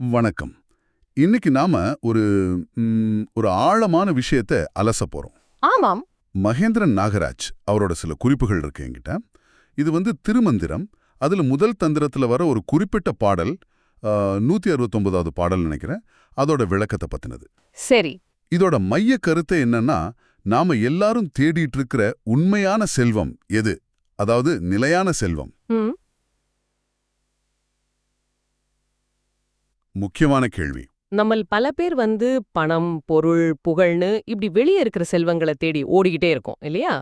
வணக்கம். இன்னைக்கு நாம ஒரு ஒரு ஆழமான விஷயத்தை அலச போறோம். ஆமாம். மகேந்திரன் நாகராஜ் அவரோட சில குறிப்புகள் இருக்கு என்கிட்ட. இது வந்து திருமந்திரம். அதுல முதல் தந்திரத்துல வர ஒரு குறிப்பிட்ட பாடல் நூத்தி அறுபத்தொன்பதாவது பாடல் நினைக்கிறேன். அதோட விளக்கத்தை பத்தினது. சரி. இதோட மைய கருத்து என்னன்னா நாம எல்லாரும் தேடிட்டு இருக்கிற உண்மையான செல்வம் எது? அதாவது நிலையான செல்வம். முக்கியமான கேள்வி. நம்மள் பல பேர் வந்து பணம் பொருள் புகழ்னு இப்படி வெளியே இருக்கிற செல்வங்களை தேடி ஓடிக்கிட்டே இருக்கோம் இல்லையா?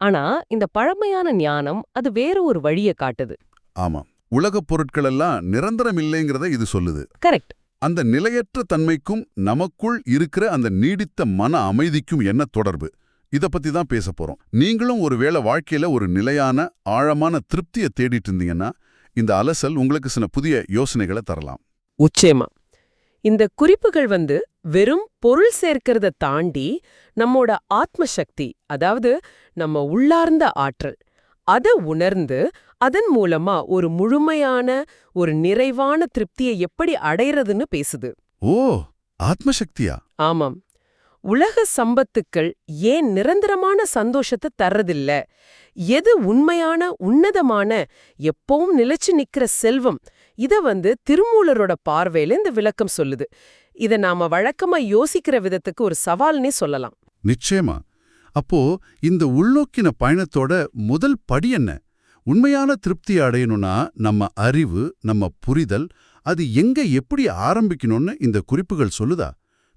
ஆனா இந்த பழமையான ஞானம் அது வேற ஒரு வழியை காட்டுது. ஆமா உலகப் பொருட்கள் எல்லாம் நிரந்தரம் இல்லைங்கிறத இது சொல்லுது. கரெக்ட். அந்த நிலையற்ற தன்மைக்கும் நமக்குள் இருக்கிற அந்த நீடித்த மன அமைதிக்கும் என்ன தொடர்பு? இத பத்தி தான் பேச போறோம். நீங்களும் ஒருவேளை வாழ்க்கையில ஒரு நிலையான ஆழமான திருப்தியை தேடிட்டு இருந்தீங்கன்னா இந்த அலசல் உங்களுக்கு சில புதிய யோசனைகளை தரலாம். உச்சேமா இந்த குறிப்புகள் வந்து வெறும் பொருள் சேர்க்கிறத தாண்டி நம்மோட ஆத்ம சக்தி அதாவது நம்ம உள்ளார்ந்த ஆற்றல் அத உணர்ந்து அதன் மூலமா ஒரு முழுமையான ஒரு நிறைவான திருப்தியை எப்படி அடைறதுன்னு பேசுது. ஓ ஆத்மசக்தியா? ஆமாம். உலக சம்பத்துக்கள் ஏன் நிரந்தரமான சந்தோஷத்தை தர்றதில்ல? எது உண்மையான உன்னதமான எப்பவும் நிலைச்சு நிக்கிற செல்வம்? இத வந்து திருமூலரோட பார்வையில இந்த விளக்கம் சொல்லுது. இத நாம வழக்கமா யோசிக்கிற விதத்துக்கு ஒரு சவால்னே சொல்லலாம். நிச்சயமா. அப்போ இந்த உள்நோக்கின பயணத்தோட முதல் படி என்ன? உண்மையான திருப்தி அடையணும்னா நம்ம அறிவு நம்ம புரிதல் அது எங்க எப்படி ஆரம்பிக்கணும்னு இந்த குறிப்புகள் சொல்லுதா?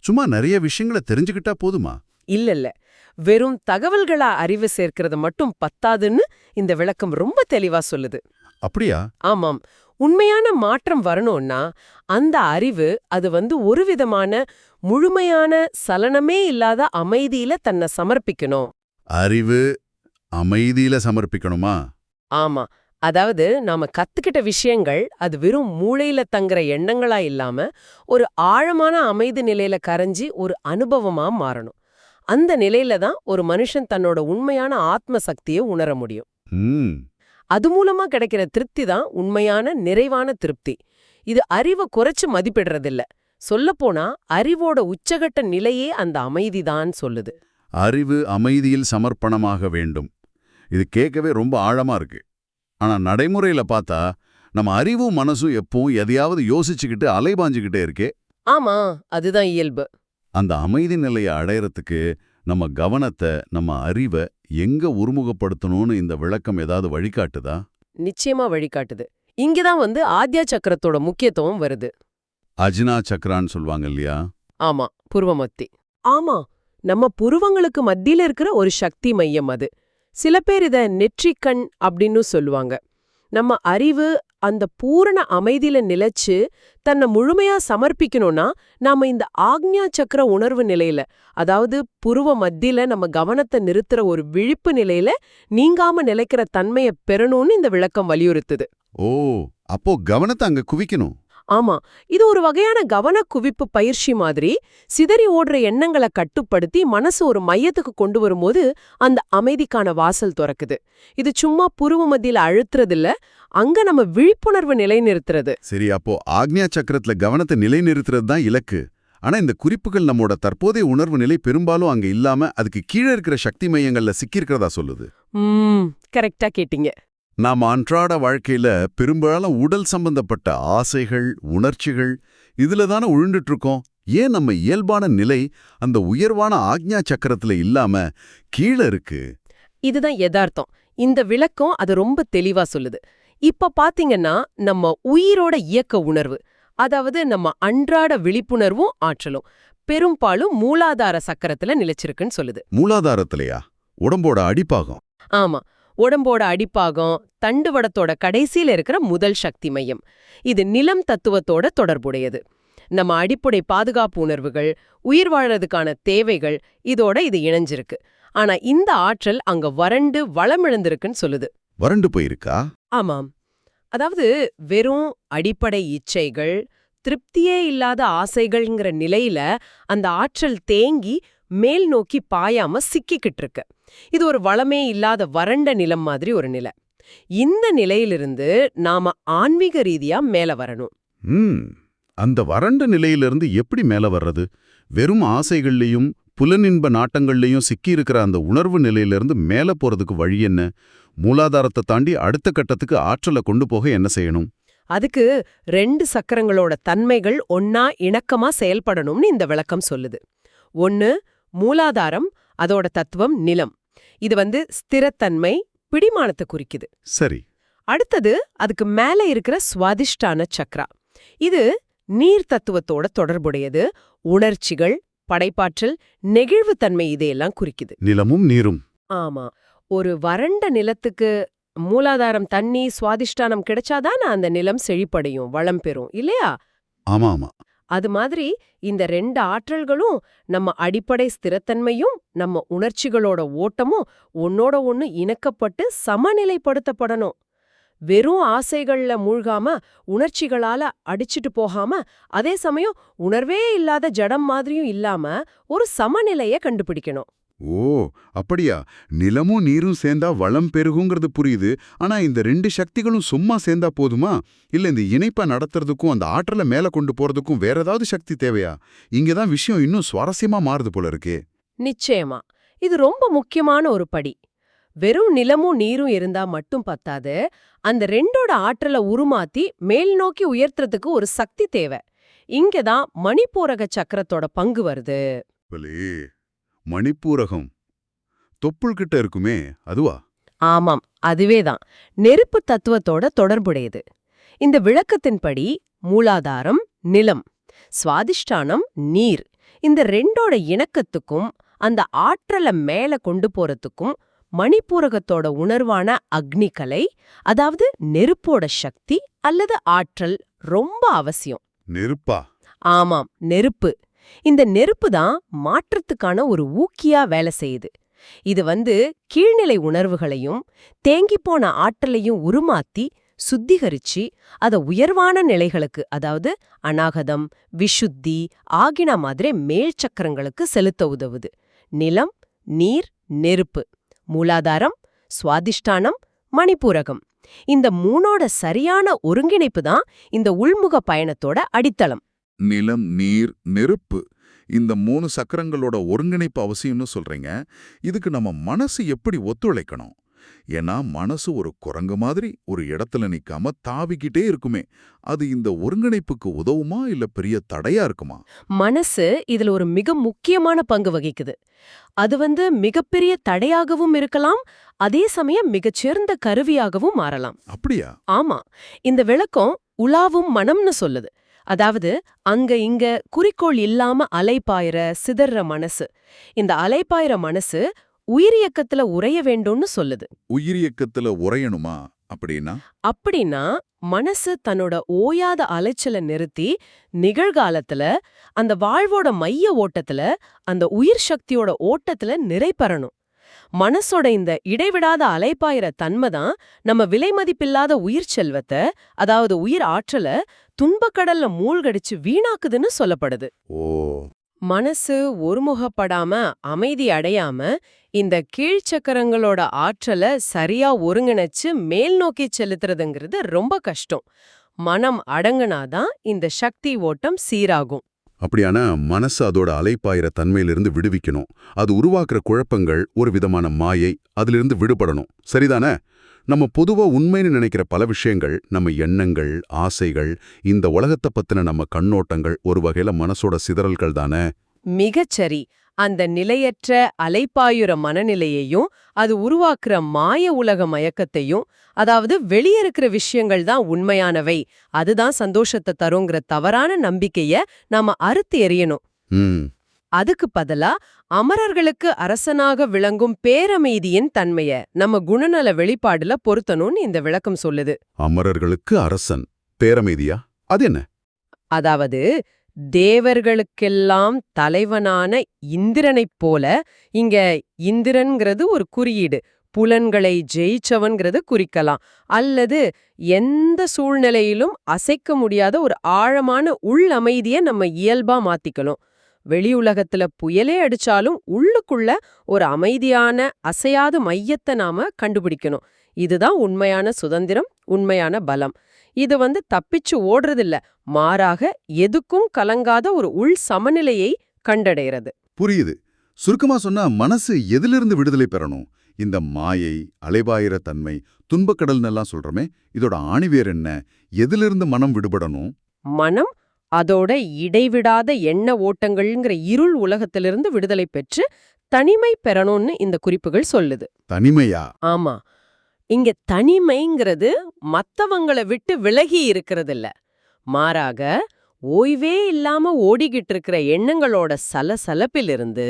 சும்மா நிறைய விஷயங்களை தெரிஞ்சுக்கிட்டா போதுமா? இல்ல இல்ல. வெறும் தகவல்களா அறிவு சேர்க்கிறது மட்டும் பத்தாதுன்னு இந்த விளக்கம் ரொம்ப தெளிவா சொல்லுது. அப்படியா? ஆமாம். உண்மையான மாற்றம் வரணும்னா அந்த அறிவு அது வந்து ஒரு விதமான முழுமையான சலனமே இல்லாத அமைதியில தன்னை சமர்ப்பிக்கணும். அறிவு அமைதியில சமர்ப்பிக்கணுமா? ஆமா. அதாவது நாம கத்துக்கிட்ட விஷயங்கள் அது வெறும் மூளையில தங்குற எண்ணங்களா இல்லாம ஒரு ஆழமான அமைதி நிலையில கரைஞ்சி ஒரு அனுபவமா மாறணும். அந்த நிலையில தான் ஒரு மனுஷன் தன்னோட உண்மையான ஆத்ம சக்தியை உணர முடியும். அது மூலமா கிடைக்கிற திருப்தி தான் உண்மையான நிறைவான திருப்தி. இது அறிவை குறைச்சு மதிப்பிடுறதில்ல. சொல்லப்போனா அறிவோட உச்சகட்ட நிலையே அந்த அமைதிதான் சொல்லுது. அறிவு அமைதியில் சமர்ப்பணமாக வேண்டும். இது கேட்கவே ரொம்ப ஆழமா இருக்கு. ஆனா நடைமுறையில பார்த்தா நம்ம அறிவும் மனசும் எப்பவும் எதையாவது யோசிச்சுக்கிட்டு அலைபாஞ்சுக்கிட்டே இருக்கே. ஆமா அதுதான் இயல்பு. அந்த அமைதி நிலையை அடையறதுக்கு நம்ம கவனத்தை நம்ம அறிவை எங்க ஒருமுகப்படுத்தணும்னு இந்த விளக்கம் ஏதாவது வழிகாட்டுதா? நிச்சயமா வழிகாட்டுது. இங்கதான் வந்து ஆத்யா சக்கரத்தோட முக்கியத்துவம் வருது. அஜினா சக்ரான்னு சொல்லுவாங்க இல்லையா? ஆமா புருவமத்தி. ஆமா நம்ம புருவங்களுக்கு மத்தியில இருக்கிற ஒரு சக்தி மையம் அது. சில பேர் இத நெற்றிக்கண் அப்படின்னு சொல்லுவாங்க. நம்ம அறிவு அந்த பூரண அமைதியில நிலைச்சு தன்னை முழுமையா சமர்ப்பிக்கணும்னா நாம இந்த ஆக்ஞா சக்கர உணர்வு நிலையில அதாவது புருவ மத்தியில நம்ம கவனத்தை நிறுத்துற ஒரு விழிப்பு நிலையில நீங்காம நிலைக்கிற தன்மைய பெறணும்னு இந்த விளக்கம் வலியுறுத்துது. ஓ அப்போ கவனத்தை அங்க குவிக்கணும். ஆமா இது ஒரு வகையான கவன குவிப்பு பயிற்சி மாதிரி. சிதறி ஓடுற எண்ணங்களை கட்டுப்படுத்தி மனசு ஒரு மையத்துக்கு கொண்டு வரும்போது அந்த அமைதிக்கான வாசல் திறக்குது. இது சும்மா புருவ மத்தியில அழுத்துறதில்ல அங்க நம்ம விழிப்புணர்வு நிலைநிறுத்துறது. சரி அப்போ ஆக்ஞா சக்கரத்துல கவனத்தை நிலைநிறுத்துறது தான் இலக்கு. ஆனா இந்த குறிப்புகள் நம்மோட தற்போதைய உணர்வு நிலை பெரும்பாலும் அங்க இல்லாம அதுக்கு கீழே இருக்கிற சக்தி மையங்கள்ல சிக்கியிருக்கிறதா சொல்லுது? கரெக்டா கேட்டீங்க. நாம் அன்றாட வாழ்க்கையில பெரும்பாலும் உடல் சம்பந்தப்பட்ட ஆசைகள் உணர்ச்சிகள் இதுல தானே உழுண்டுட்டு இருக்கோம் ஏன் நம்ம இயல்பான நிலை அந்த உயர்வான ஆக்ஞா சக்கரத்துல இல்லாம கீழே இருக்கு? இதுதான் யதார்த்தம். இந்த விளக்கம் அது ரொம்ப தெளிவா சொல்லுது. இப்ப பாத்தீங்கன்னா நம்ம உயிரோட இயக்க உணர்வு அதாவது நம்ம அன்றாட விழிப்புணர்வும் ஆற்றலும் பெரும்பாலும் மூலாதார சக்கரத்துல நிலைச்சிருக்குன்னு சொல்லுது. மூலாதாரத்திலையா? உடம்போட அடிப்பாகம். ஆமா. உடம்போட அடிப்பாகம் தண்டுவடத்தோட கடைசியில இருக்கிற முதல் சக்தி மையம். இது நிலம் தத்துவத்தோட தொடர்புடையது. நம்ம அடிப்படை பாதுகாப்பு உணர்வுகள் உயிர் வாழறதுக்கான தேவைகள் இதோட இது இணைஞ்சிருக்கு. ஆனா இந்த ஆற்றல் அங்க வறண்டு வளமிழந்திருக்குன்னு சொல்லுது. வறண்டு போயிருக்கா? ஆமாம். அதாவது வெறும் அடிப்படை இச்சைகள் திருப்தியே இல்லாத ஆசைகள்ங்கிற நிலையில அந்த ஆற்றல் தேங்கி மேல் நோக்கி பாயாம சிக்கிக்கிட்டு இருக்கு இது ஒரு வளமே இல்லாத வறண்ட நிலம் மாதிரி ஒரு நிலை. இந்த நிலையிலிருந்து நாம ஆன்மீக ரீதியா மேல வரணும். அந்த வறண்ட நிலையிலிருந்து எப்படி மேல வர்றது? வெறும் ஆசைகள்லயும் புலனின்ப நாட்டங்கள்லயும் சிக்கியிருக்கிற அந்த உணர்வு நிலையிலிருந்து மேல போறதுக்கு வழி என்ன? மூலாதாரத்தை தாண்டி அடுத்த கட்டத்துக்கு ஆற்றலை கொண்டு போக என்ன செய்யணும்? அதுக்கு ரெண்டு சக்கரங்களோட தன்மைகள் ஒன்னா இணக்கமா செயல்படணும்னு இந்த விளக்கம் சொல்லுது. ஒன்னு மூலாதாரம் அதோட தத்துவம் நிலம். இது வந்து ஸ்திரத்தன்மை பிடிமானத்தை குறிக்குது. சரி. அடுத்தது அதுக்கு மேல இருக்கிற சுவாதிஷ்டான சக்ரா. இது நீர் தத்துவத்தோட தொடர்புடையது உணர்ச்சிகள் படைப்பாற்றல் நெகிழ்வுத்தன்மை இதையெல்லாம் குறிக்குது. நிலமும் நீரும். ஆமா. ஒரு வறண்ட நிலத்துக்கு மூலாதாரம் தண்ணி சுவாதிஷ்டானம் கிடைச்சாதான் அந்த நிலம் செழிப்படையும் வளம் பெறும் இல்லையா? ஆமா ஆமா அது மாதிரி இந்த ரெண்டு ஆற்றல்களும் நம்ம அடிப்படை ஸ்திரத்தன்மையும் நம்ம உணர்ச்சிகளோட ஓட்டமும் ஒன்னோட ஒன்னு இணக்கப்பட்டு சமநிலைப்படுத்தப்படணும். வெறும் ஆசைகள்ல மூழ்காம உணர்ச்சிகளால அடிச்சிட்டு போகாம அதே சமயம் உணர்வே இல்லாத ஜடம் மாதிரியும் இல்லாம ஒரு சமநிலையை கண்டுபிடிக்கணும். ஓ அப்படியா? நிலமும் நீரும் சேர்ந்தா வளம் பெருகுங்கிறது புரியுது. ஆனா இந்த ரெண்டு சக்திகளும் சும்மா சேர்ந்தா போதுமா? இல்ல இந்த இணைப்பை நடத்துறதுக்கும் அந்த ஆற்றலை மேல கொண்டு போறதுக்கும் வேற ஏதாவது சக்தி தேவையா? இங்கதான் விஷயம் இன்னும் சுவாரஸ்யமா மாறுது போல இருக்கே. நிச்சயமா. இது ரொம்ப முக்கியமான ஒரு படி. வெறும் நிலமும் நீரும் இருந்தா மட்டும் பத்தாது. அந்த ரெண்டோட ஆற்றலை உருமாத்தி மேல் நோக்கி உயர்த்துறதுக்கு ஒரு சக்தி தேவை. இங்கதான் மணிப்பூரக சக்கரத்தோட பங்கு வருது. மணிப்பூரகம். தொப்புள் கிட்ட இருக்குமே அதுவா? ஆமாம் அதுவேதான் நெருப்பு தத்துவத்தோட தொடர்புடையது. இந்த விளக்கத்தின்படி மூலாதாரம் நிலம் சுவாதிஷ்டானம் நீர் இந்த ரெண்டோட இணக்கத்துக்கும் அந்த ஆற்றலை மேல கொண்டு போறதுக்கும் மணிப்பூரகத்தோட உணர்வான அக்னிகலை அதாவது நெருப்போட சக்தி அல்லது ஆற்றல் ரொம்ப அவசியம். நெருப்பா? ஆமாம் நெருப்பு. இந்த நெருப்பு தான் மாற்றத்துக்கான ஒரு ஊக்கியா வேலை செய்யுது. இது வந்து கீழ்நிலை உணர்வுகளையும் தேங்கிப்போன ஆற்றலையும் உருமாத்தி சுத்திகரிச்சு அத உயர்வான நிலைகளுக்கு அதாவது அநாகதம் விஷுத்தி ஆகின மாதிரி மேல் சக்கரங்களுக்கு செலுத்த உதவுது. நிலம் நீர் நெருப்பு மூலாதாரம் சுவாதிஷ்டானம் மணிப்பூரகம். இந்த மூணோட சரியான ஒருங்கிணைப்பு தான் இந்த உள்முக பயணத்தோட அடித்தளம். நிலம் நீர் நெருப்பு இந்த மூணு சக்கரங்களோட ஒருங்கிணைப்பு அவசியம்னு சொல்றீங்க. இதுக்கு நம்ம மனசு எப்படி ஒத்துழைக்கணும்? ஏன்னா மனசு ஒரு குரங்கு மாதிரி ஒரு இடத்துல நிக்காம தாவிக்கிட்டே இருக்குமே. அது இந்த ஒருங்கிணைப்புக்கு உதவுமா இல்ல பெரிய தடையா இருக்குமா? மனசு இதுல ஒரு மிக முக்கியமான பங்கு வகிக்குது. அது வந்து மிகப்பெரிய தடையாகவும் இருக்கலாம் அதே சமயம் மிகச்சிறந்த கருவியாகவும் மாறலாம். அப்படியா? ஆமா. இந்த விளக்கம் உலாவும் மனம்னு சொல்லுது. அதாவது அங்க இங்க குறிக்கோள் இல்லாம அலைப்பாயிர சிதற மனசு. இந்த அலைப்பாயிர மனசு உயிரியக்கத்துல உறைய வேண்டும்னு சொல்லுது. உயிரியக்கத்துல உறையணுமா? அப்படின்னா? அப்படின்னா மனசு தன்னோட ஓயாத அலைச்சலை நிறுத்தி நிகழ்காலத்துல அந்த வாழ்வோட மைய ஓட்டத்துல அந்த உயிர் சக்தியோட ஓட்டத்துல நிறை பெறணும். மனசோட இந்த இடைவிடாத அலைப்பாயிர தன்மை தான் நம்ம விலைமதிப்பில்லாத உயிர் செல்வத்தை அதாவது உயிர் ஆற்றலை துன்பக்கடல்ல மூழ்கடிச்சு வீணாக்குதுன்னு சொல்லப்படுது. ஓ. மனசு ஒருமுகப்படாம அமைதி அடையாம இந்த கீழ்ச்சக்கரங்களோட ஆற்றலை சரியா ஒருங்கிணைச்சு மேல் நோக்கி செலுத்துறதுங்கிறது ரொம்ப கஷ்டம். மனம் அடங்குனாதான் இந்த சக்தி ஓட்டம் சீராகும். அப்படியானா மனசு அதோட அலைப்பாயிர தன்மையிலிருந்து விடுவிக்கணும். அது உருவாக்குற குழப்பங்கள் ஒரு விதமான மாயை அதிலிருந்து விடுபடணும். சரிதானே? நம்ம பொதுவா உண்மைன்னு நினைக்கிற பல விஷயங்கள் நம்ம எண்ணங்கள் ஆசைகள் இந்த உலகத்தை பத்தின நம்ம கண்ணோட்டங்கள் ஒரு வகையில மனசோட சிதறல்கள் தானே? மிகச்சரி. அந்த நிலையற்ற அலைப்பாயுற மனநிலையையும் அது உருவாக்குற மாய உலக மயக்கத்தையும் அதாவது வெளியே இருக்கிற விஷயங்கள் தான் உண்மையானவை. அதுதான் சந்தோஷத்தை தருங்கிற தவறான நம்பிக்கைய நாம அறுத்து எறியணும். அதுக்கு பதிலா அமரர்களுக்கு அரசனாக விளங்கும் பேரமைதியின் தன்மைய நம்ம குணநல வெளிப்பாடுல பொருத்தணும்னு இந்த விளக்கம் சொல்லுது. அமரர்களுக்கு அரசன் பேரமைதியா? அது என்ன? அதாவது தேவர்களுக்கெல்லாம் தலைவனான இந்திரனைப் போல இங்க இந்திரன்கிறது ஒரு குறியீடு. புலன்களை ஜெயிச்சவன்கிறது குறிக்கலாம். அல்லது எந்த சூழ்நிலையிலும் அசைக்க முடியாத ஒரு ஆழமான உள் அமைதிய நம்ம இயல்பா மாத்திக்கணும். வெளி உலகத்துல புயலே அடிச்சாலும் உள்ளுக்குள்ள ஒரு அமைதியான அசையாத மையத்தை நாம கண்டுபிடிக்கணும். இதுதான் உண்மையான சுதந்திரம் உண்மையான பலம். இது வந்து தப்பிச்சு ஓடுறதில்ல. மாறாக எதுக்கும் கலங்காத ஒரு உள் சமநிலையை கண்டடைகிறது. புரியுது. சுருக்கமா சொன்னா மனசு எதிலிருந்து விடுதலை பெறணும்? இந்த மாயை அலைபாயிர தன்மை துன்பக்கடல்னு எல்லாம் சொல்றோமே இதோட ஆணிவேர் என்ன? எதிலிருந்து மனம் விடுபடணும்? மனம் அதோட இடைவிடாத எண்ண ஓட்டங்கள்ங்கிற இருள் உலகத்திலிருந்து விடுதலை பெற்று தனிமை பெறணும்னு இந்த குறிப்புகள் சொல்லுது. தனிமையா? ஆமா. இங்க தனிமைங்கிறது மத்தவங்கள விட்டு விலகி இருக்கிறதில்ல. மாறாக ஓய்வே இல்லாம ஓடிக்கிட்டு இருக்கிற எண்ணங்களோட சலசலப்பிலிருந்து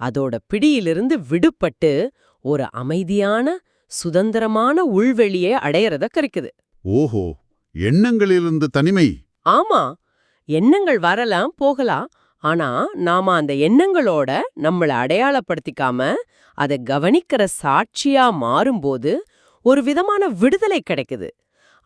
அதோட பிடியிலிருந்து விடுபட்டு ஒரு அமைதியான சுதந்திரமான உள்வெளியை அடையறத குறிக்குது ஓஹோ எண்ணங்களிலிருந்து தனிமை. ஆமா எண்ணங்கள் வரலாம் போகலாம். ஆனா நாம அந்த எண்ணங்களோட நம்மள அடையாளப்படுத்திக்காம அதை கவனிக்கிற சாட்சியா மாறும்போது ஒரு விதமான விடுதலை கிடைக்குது.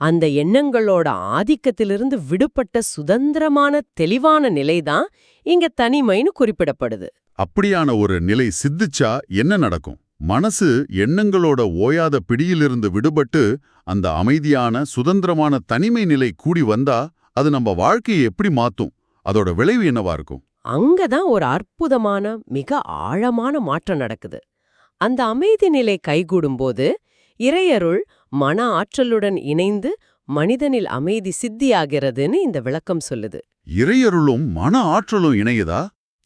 அந்த எண்ணங்களோட ஆதிக்கத்திலிருந்து விடுபட்ட சுதந்திரமான தெளிவான நிலைதான் இங்க தனிமைன்னு குறிப்பிடப்படுது. அப்படியான ஒரு நிலை சித்திச்சா என்ன நடக்கும்? மனசு எண்ணங்களோட ஓயாத பிடியிலிருந்து விடுபட்டு அந்த அமைதியான சுதந்திரமான தனிமை நிலை கூடி வந்தா அது நம்ம வாழ்க்கையை எப்படி மாத்தும்? அதோட விளைவு என்னவா இருக்கும்? அங்கதான் ஒரு அற்புதமான மிக ஆழமான மாற்றம் நடக்குது. அந்த அமைதி நிலை கைகூடும்போது இறையருள் மன ஆற்றலுடன் இணைந்து மனிதனில் அமைதி சித்தியாகிறதுன்னு இந்த விளக்கம் சொல்லுது. இறையருளும் மன ஆற்றலும் இணையுதா?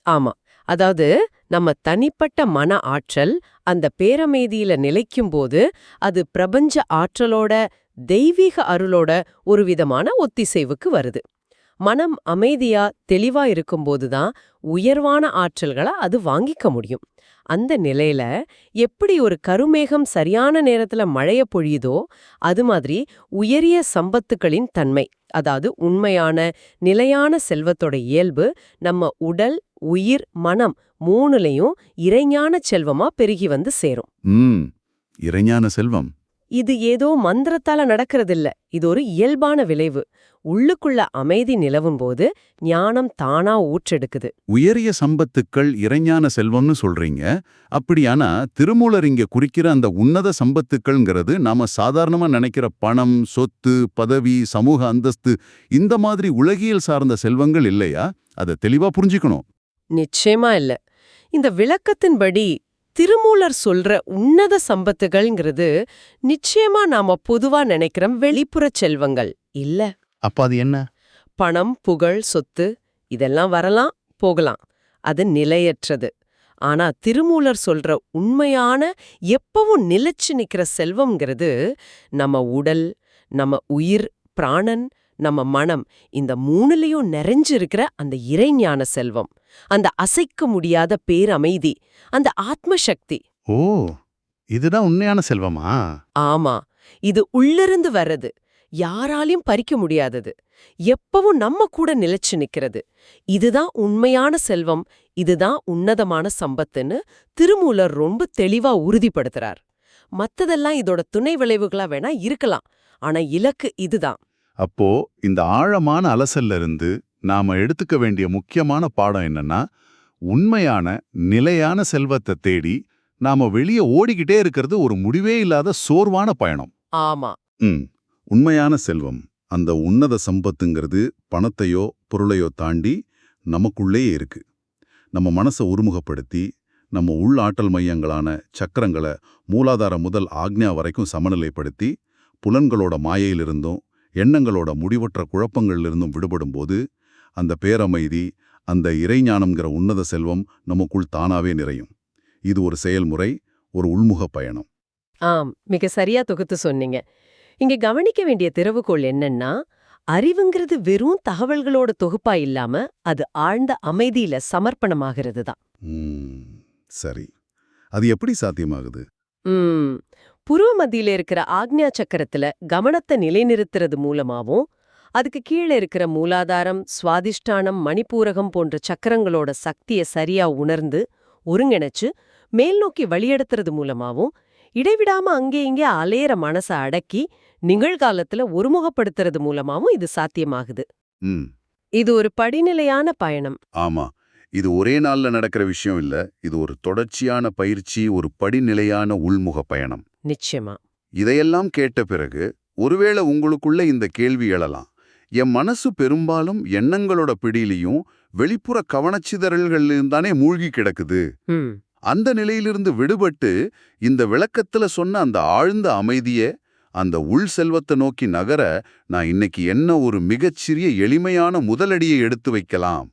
ஆமா. அதாவது நம்ம தனிப்பட்ட மன ஆற்றல் அந்த பேரமைதியில நிலைக்கும்போது அது பிரபஞ்ச ஆற்றலோட தெய்வீக அருளோட ஒரு விதமான ஒத்திசைவுக்கு வருது. மனம் அமைதியா தெளிவா இருக்கும்போதுதான் உயர்வான ஆற்றல்களை அது வாங்கிக்க முடியும். அந்த நிலையில எப்படி ஒரு கருமேகம் சரியான நேரத்துல மழைய பொழியுதோ அது மாதிரி உயரிய சம்பத்துக்களின் தன்மை அதாவது உண்மையான நிலையான செல்வத்தோட இயல்பு நம்ம உடல் உயிர் மனம் மூணுலயும் இறைஞான செல்வமா பெருகி வந்து சேரும். இறைஞான செல்வம். இது ஏதோ மந்திரத்தால நடக்கிறதில்ல. இது ஒரு இயல்பான விளைவு. உள்ளுக்குள்ள அமைதி நிலவும் போது ஞானம் தானா ஊற்றெடுக்குது. உயரிய சம்பத்துக்கள் இறைஞான செல்வம்னு சொல்றீங்க. அப்படியானா திருமூலர் இங்க குறிக்கிற அந்த உன்னத சம்பத்துக்கள்ங்கிறது நாம சாதாரணமா நினைக்கிற பணம் சொத்து பதவி சமூக அந்தஸ்து இந்த மாதிரி உலகியல் சார்ந்த செல்வங்கள் இல்லையா? அதை தெளிவா புரிஞ்சுக்கணும். நிச்சயமா இல்ல. இந்த விளக்கத்தின்படி திருமூலர் சொல்ற உன்னத சம்பத்துகள்ங்கிறது நிச்சயமா நாம பொதுவா நினைக்கிற வெளிப்புற செல்வங்கள். இல்ல. அப்ப அது என்ன? பணம் புகழ் சொத்து இதெல்லாம் வரலாம் போகலாம். அது நிலையற்றது. ஆனா திருமூலர் சொல்ற உண்மையான எப்பவும் நிலைச்சு நிக்கிற செல்வம்ங்கிறது நம்ம உடல் நம்ம உயிர் பிராணன் நம்ம மனம் இந்த மூணுலயும் நிறைஞ்சிருக்கிற அந்த இறைஞான செல்வம் அந்த அசைக்க முடியாத பேரமைதி அந்த ஆத்ம சக்தி ஓ இதுதான் உண்மையான செல்வமா? ஆமா இது உள்ளிருந்து வர்றது யாராலையும் பறிக்க முடியாதது எப்பவும் நம்ம கூட நிலைச்சு நிக்கிறது. இதுதான் உண்மையான செல்வம் இதுதான் உன்னதமான சம்பத்துன்னு திருமூலர் ரொம்ப தெளிவா உறுதிப்படுத்துறார். மத்ததெல்லாம் இதோட துணை விளைவுகளா வேணா இருக்கலாம் ஆனா இலக்கு இதுதான். அப்போ இந்த ஆழமான அலசல்ல இருந்து நாம எடுத்துக்க வேண்டிய முக்கியமான பாடம் என்னன்னா உண்மையான நிலையான செல்வத்தை தேடி நாம வெளியே ஓடிக்கிட்டே இருக்கிறது ஒரு முடிவே இல்லாத சோர்வான பயணம். ஆமா. ம். உண்மையான செல்வம் அந்த உன்னத சம்பத்துங்கிறது பணத்தையோ பொருளையோ தாண்டி நமக்குள்ளேயே இருக்கு. நம்ம மனசை ஒருமுகப்படுத்தி நம்ம உள் ஆற்றல் மையங்களான சக்கரங்களை மூலாதாரம் முதல் ஆக்ஞா வரைக்கும் சமநிலைப்படுத்தி புலன்களோட மாயையிலிருந்தும் எண்ணங்களோட முடிவற்ற குழப்பங்களிலிருந்தும் விடுபடும்போது அந்த பேரமைதி அந்த இறைஞானம்ங்கிற உன்னத செல்வம் நமக்குள் தானாவே நிறையும். இது ஒரு செயல்முறை ஒரு உள்முக பயணம். ஆம் மிக சரியா தொகுத்து சொன்னீங்க. இங்க கவனிக்க வேண்டிய திறவுகோள் என்னன்னா அறிவுங்கிறது வெறும் தகவல்களோட தொகுப்பா இல்லாம அது ஆழ்ந்த அமைதியில சமர்ப்பணமாகிறது தான் சரி. அது எப்படி சாத்தியமாகுது? ம் புருவ மத்தியில இருக்கிற ஆக்ஞா சக்கரத்துல கவனத்தை நிலைநிறுத்துறது மூலமாவும் அதுக்கு கீழே இருக்கிற மூலாதாரம் சுவாதிஷ்டானம் மணிப்பூரகம் போன்ற சக்கரங்களோட சக்தியை சரியா உணர்ந்து ஒருங்கிணைச்சு மேல் நோக்கி வழியெடுத்துறது மூலமாவும் இடைவிடாம அங்கே இங்கே அலையிற மனசை அடக்கி நிகழ்காலத்துல ஒருமுகப்படுத்துறது மூலமாவும் இது சாத்தியமாகுது. இது ஒரு படிநிலையான பயணம். ஆமா. இது ஒரே நாள்ல நடக்கிற விஷயம் இல்ல. இது ஒரு தொடர்ச்சியான பயிற்சி ஒரு படிநிலையான உள்முக பயணம். நிச்சயமா. இதையெல்லாம் கேட்ட பிறகு ஒருவேளை உங்களுக்குள்ள இந்த கேள்வி எழலாம். என் மனசு பெரும்பாலும் எண்ணங்களோட பிடியிலையும் வெளிப்புற கவனச்சிதறல்கள்லையும் தானே மூழ்கி கிடக்குது. அந்த நிலையிலிருந்து விடுபட்டு இந்த விளக்கத்துல சொன்ன அந்த ஆழ்ந்த அமைதிய அந்த உள் செல்வத்தை நோக்கி நகர நான் இன்னைக்கு என்ன ஒரு மிகச்சிறிய எளிமையான முதலடியை எடுத்து வைக்கலாம்.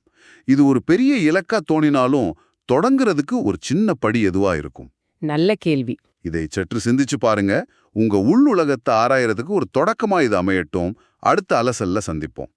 இது ஒரு பெரிய இலக்கா தோணினாலும் தொடங்குறதுக்கு ஒரு சின்ன படி எதுவா இருக்கும்? நல்ல கேள்வி. இதை சற்று சிந்திச்சு பாருங்க. உங்க உள் உலகத்தை ஆராயறதுக்கு ஒரு தொடக்கமா இது அமையட்டும். அடுத்த அலசல்ல சந்திப்போம்.